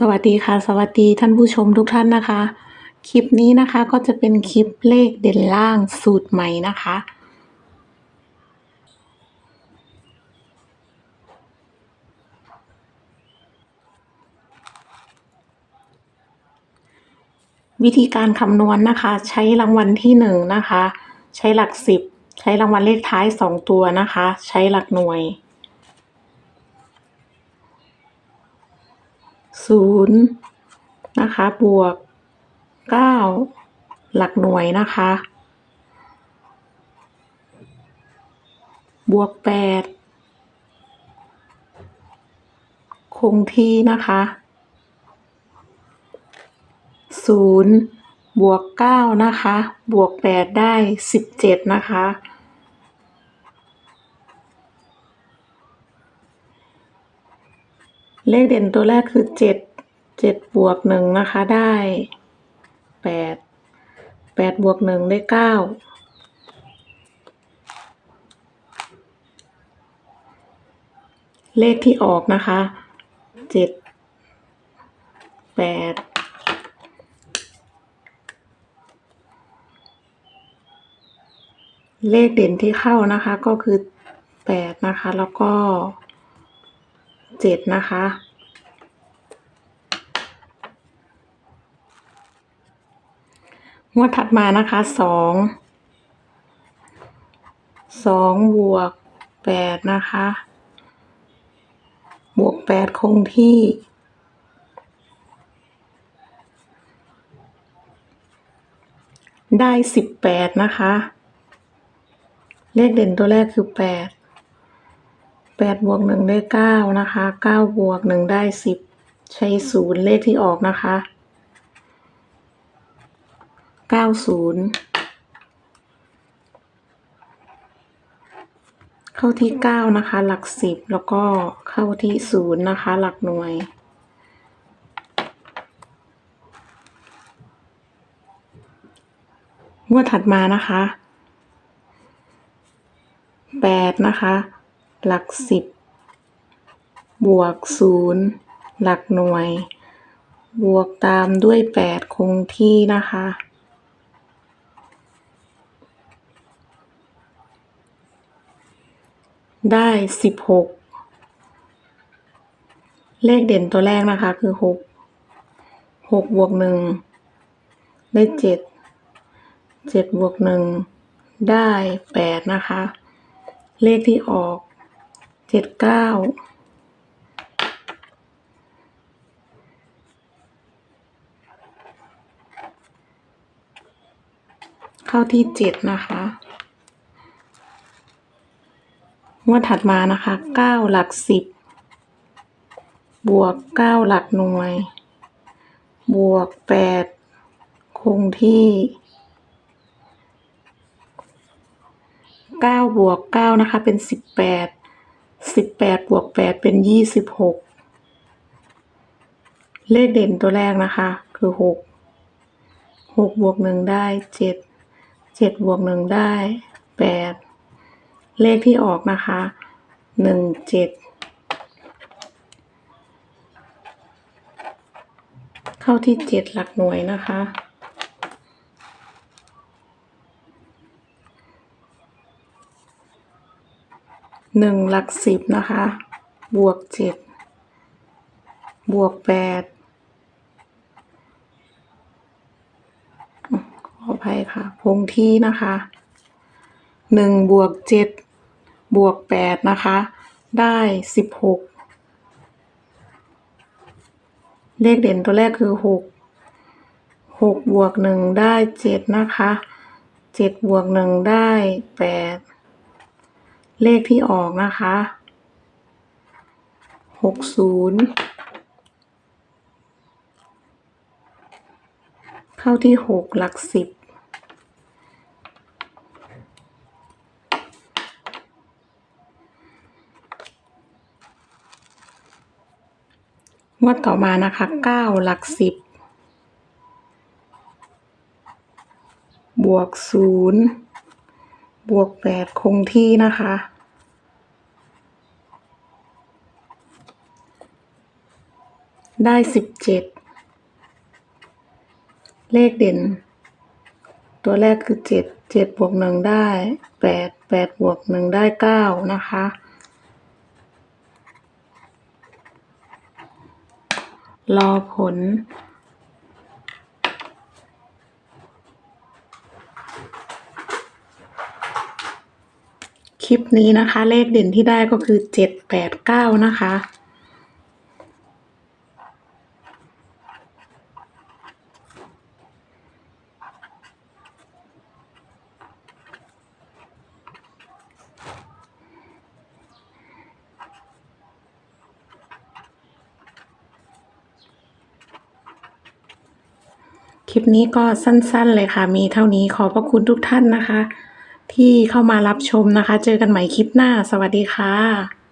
สวัสดีค่ะ สวัสดีท่านผู้ชมทุกท่านนะคะ คลิปนี้นะคะก็จะเป็นคลิปเลขเด่นล่างสูตรใหม่นะคะ วิธีการคำนวณนะคะ ใช้รางวัลที่หนึ่งนะคะ ใช้หลักสิบใช้รางวัลเลขท้ายสองตัวนะคะ ใช้หลักหน่วย ศูนย์นะคะ บวกเก้าหลักหน่วยนะคะ บวกแปดคงที่นะคะศูนย์บวกเก้านะคะ บวกแปดได้สิบเจ็ดนะคะ เลขเด่นตัวแรกคือเจ็ดเจ็ดบวกหนึ่งนะคะได้แปดแปดบวกหนึ่งได้เก้าเลขที่ออกนะคะเจ็ดแปดเลขเด่นที่เข้านะคะก็คือแปดนะคะ แล้วก็เจ็ดนะคะ งวดถัดมานะคะสองสองบวกแปดนะคะ บวกแปดคงที่ได้สิบแปดนะคะ เลขเด่นตัวแรกคือแปดแปดบวกหนึ่งได้เก้านะคะเก้าบวกหนึ่งได้สิบใช้ศูนย์เลขที่ออกนะคะาศูนย์เข้าที่เก้านะคะ หลักสิบแล้วก็เข้าที่ศูนย์นะคะ หลักหน่วย งวดถัดมานะคะแปดนะคะ หลักสิบบวกศูนย์หลักหน่วย บวกตามด้วยแปดคงที่นะคะ ได้สิบหกเลขเด่นตัวแรกนะคะคือหกหกบวกหนึ่งได้เจ็ดเจ็ดบวกหนึ่งได้แปดนะคะ เลขที่ออกเจ็ดเก้าเข้าที่เจ็ดนะคะ งวดถัดมานะคะเก้าหลักสิบบวกเก้าหลักหน่วย บวกแปดคงที่เก้าบวกเก้านะคะเป็นสิบแปดสิบแปดบวกแปดเป็นยี่สิบหกเลขเด่นตัวแรกนะคะ คือหกหกบวกหนึ่งได้เจ็ดเจ็ดบวกหนึ่งได้แปด เลขที่ออกนะคะหนึ่งเจ็ดเข้าที่เจ็ดหลักหน่วยนะคะหนึ่งหลักสิบนะคะ บวกเจ็ดบวกแปดขออภัยค่ะคงที่นะคะหนึ่งบวกเจ็ด บวกแปดนะคะ ได้สิบหกเลขเด่นตัวแรกคือหกหกบวกหนึ่งได้เจ็ดนะคะเจ็ดบวกหนึ่งได้แปดเลขที่ออกนะคะหกศูนย์เข้าที่หกหลักสิบ งวดต่อมานะคะเก้าหลักสิบบวกศูนย์บวกแปดคงที่นะคะ ได้สิบเจ็ดเลขเด่น ตัวแรกคือเจ็ดเจ็ดบวกหนึ่งได้แปดแปดบวกหนึ่งได้เก้านะคะ รอผล คลิปนี้นะคะ เลขเด่นที่ได้ก็คือเจ็ดแปดเก้านะคะ ลิปนี้ก็สั้นๆเลยค่ะ มีเท่านี้ขอบพระคุณทุกท่านนะคะ ที่เข้ามารับชมนะคะ เจอกันใหม่คลิปหน้า สวัสดีค่ะ